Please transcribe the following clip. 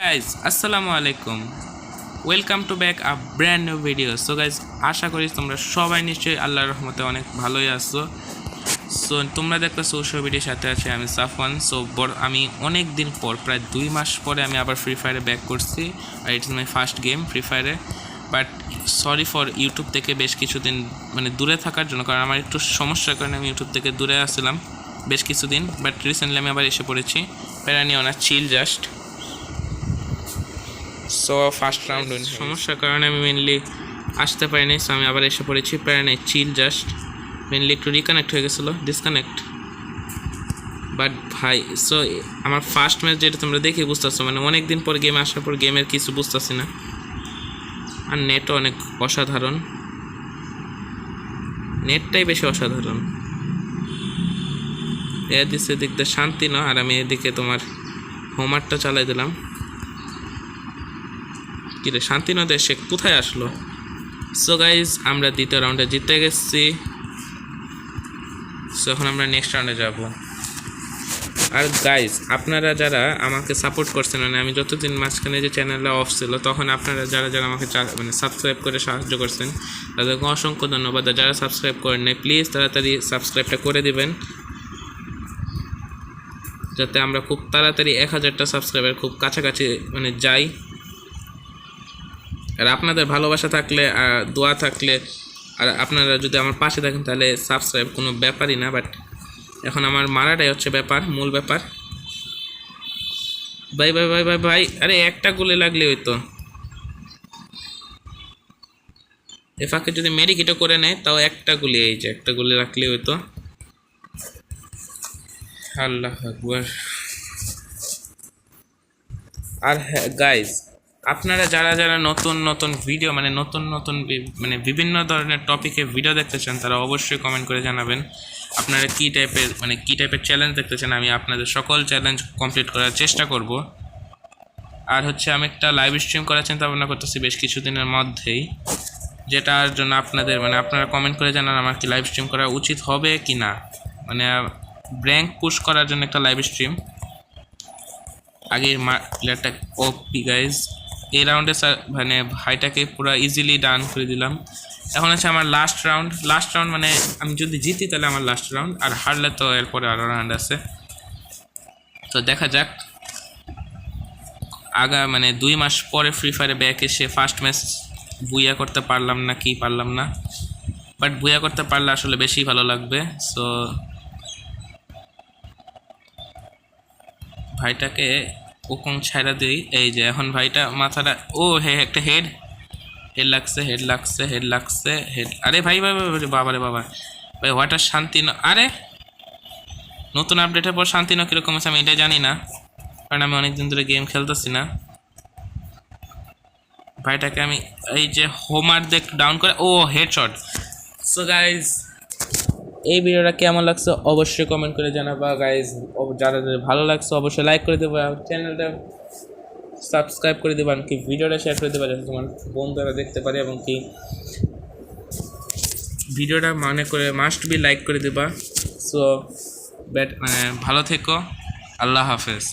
Guys আসসালামু আলাইকুম। Welcome to back a brand new video so guys আশা করি তোমরা সবাই নিশ্চয়ই আল্লাহর রহমতে অনেক ভালোই আছো। সো তোমরা দেখতে সোশ্যাল মিডিয়ার সাথে আছে আমি সাফওয়ান। সো আমি অনেক দিন পর, প্রায় দুই মাস পরে আমি আবার ফ্রি ফায়ারে ব্যাক করছি। আর it's my first game free ফায়ারে but sorry for YouTube থেকে বেশ কিছুদিন মানে দূরে থাকার জন্য, কারণ আমার একটু সমস্যার কারণে আমি ইউটিউব থেকে দূরে আসছিলাম বেশ কিছুদিন। বাট রিসেন্টলি আমি আবার এসে পড়েছি। প্যারা নিও chill just so first round সমস্যার কারণে আমি মেনলি আসতে পারিনি সো আমি আবার এসে পড়েছি প্যারা চিল জাস্ট মেনলি একটু রিকানেক্ট হয়ে গেছিল ডিসকানেক্ট বাট ভাই সো আমার ফার্স্ট ম্যাচ যেটা তোমরা দেখে বুঝতেছো মানে অনেক দিন পর গেমে আসার পর গেমের কিছু বুঝতেছি না। আর নেটও অনেক অসাধারণ। নেটটাই বেশি অসাধারণ। এদিক সেদিক দিয়ে শান্তি না, আর আমি এদিকে তোমার হোমওয়ার্কটা চালাই দিলাম। কিরে শান্তি নদে সে কোথায় আসলো? সো গাইজ আমরা দ্বিতীয় রাউন্ডে জিতে গেছি। সো এখন আমরা নেক্সট রাউন্ডে যাব। আর গাইজ আপনারা যারা আমাকে সাপোর্ট করছেন মানে আমি যতদিন মাঝখানে যে চ্যানেলটা অফ ছিল, তখন আপনারা যারা যারা আমাকে মানে সাবস্ক্রাইব করে সাহায্য করছেন, তাদেরকে অসংখ্য ধন্যবাদ। যারা সাবস্ক্রাইব করেন নাই প্লিজ তাড়াতাড়ি সাবস্ক্রাইবটা করে দিবেন। যাতে আমরা খুব তাড়াতাড়ি এক হাজারটা সাবস্ক্রাইবার খুব কাছাকাছি মানে যাই। আর আপনাদের ভালোবাসা থাকলে, আর দোয়া থাকলে, আর আপনারা যদি আমার পাশে থাকেন, তাহলে সাবস্ক্রাইব কোনো ব্যাপারই না বাট এখন আমার মারাটাই হচ্ছে ব্যাপার, মূল ব্যাপার। ভাই ভাই ভাই ভাই ভাই আরে একটা গুলি লাগলে হইতো। এ ফাঁকে যদি মেডিকিটও করে নেয়, তাও একটা গুলি, এই যে একটা গুলি রাখলে হইতো। আল্লাহ আর হ্যাঁ গাইজ আপনারা যারা যারা নতুন নতুন ভিডিও মানে নতুন নতুন মানে বিভিন্ন ধরনের টপিকে ভিডিও দেখতে চান, তারা অবশ্যই কমেন্ট করে জানাবেন। আপনারা কী টাইপের মানে কী টাইপের চ্যালেঞ্জ দেখতে চান, আমি আপনাদের সকল চ্যালেঞ্জ কমপ্লিট করার চেষ্টা করব। আর হচ্ছে, আমি একটা লাইভ স্ট্রিম করার চিন্তা ভাবনা করতেছি বেশ কিছুদিনের মধ্যেই, যেটার জন্য আপনাদের মানে আপনারা কমেন্ট করে জানান আমার কি লাইভ স্ট্রিম করা উচিত হবে কি না মানে ব্র্যাঙ্ক পুশ করার জন্য একটা লাইভ স্ট্রিম আগের প্লেয়ারটা ওপি গাইজ এই রাউন্ডে মানে ভাইটাকে পুরো ইজিলি ডান করে দিলাম। এখন হচ্ছে আমার লাস্ট রাউন্ড লাস্ট রাউন্ড মানে আমি যদি জিতি তাহলে আমার লাস্ট রাউন্ড আর হারলে তো এরপরে আরও রাউন্ড আছে। তো দেখা যাক। আগা মানে দুই মাস পরে ফ্রি ফায়ারে ব্যাক এসে ফার্স্ট ম্যাচ বুইয়া করতে পারলাম না, কি পারলাম না। বাট বুইয়া করতে পারলে আসলে বেশি ভালো লাগবে। সো ভাইটাকে ওকম ছাইরা দিই। এই যে এখন ভাইটা মাথাটা ও হে একটা হেড হেড লাগছে হেড লাগছে হেড লাগছে হেড আরে ভাই ভাই ভাই, বাবা রে বাবা। ভাই হোয়াটার শান্তি ন আরে! নতুন আপডেটের পর শান্তি ন কীরকম আছে আমি এটা জানি না। কারণ আমি অনেকদিন ধরে গেম খেলতেছি না। ভাইটাকে আমি এই যে হোমার দেখ ডাউন করে ও হেডশট সো গাইজ এই ভিডিওটা কেমন লাগছে অবশ্যই কমেন্ট করে জানাবা গাইজ যারা ভালো লাগছে, অবশ্যই লাইক করে দেবা। চ্যানেলটা সাবস্ক্রাইব করে দেবা, কি ভিডিওটা শেয়ার করে দেবেন তোমার বন্ধুরা দেখতে পারে এবং কি ভিডিওটা মানে করে মাস্ট বি লাইক করে দেবা। সো ব্যাট মানে ভালো থেকো। আল্লাহ হাফেজ।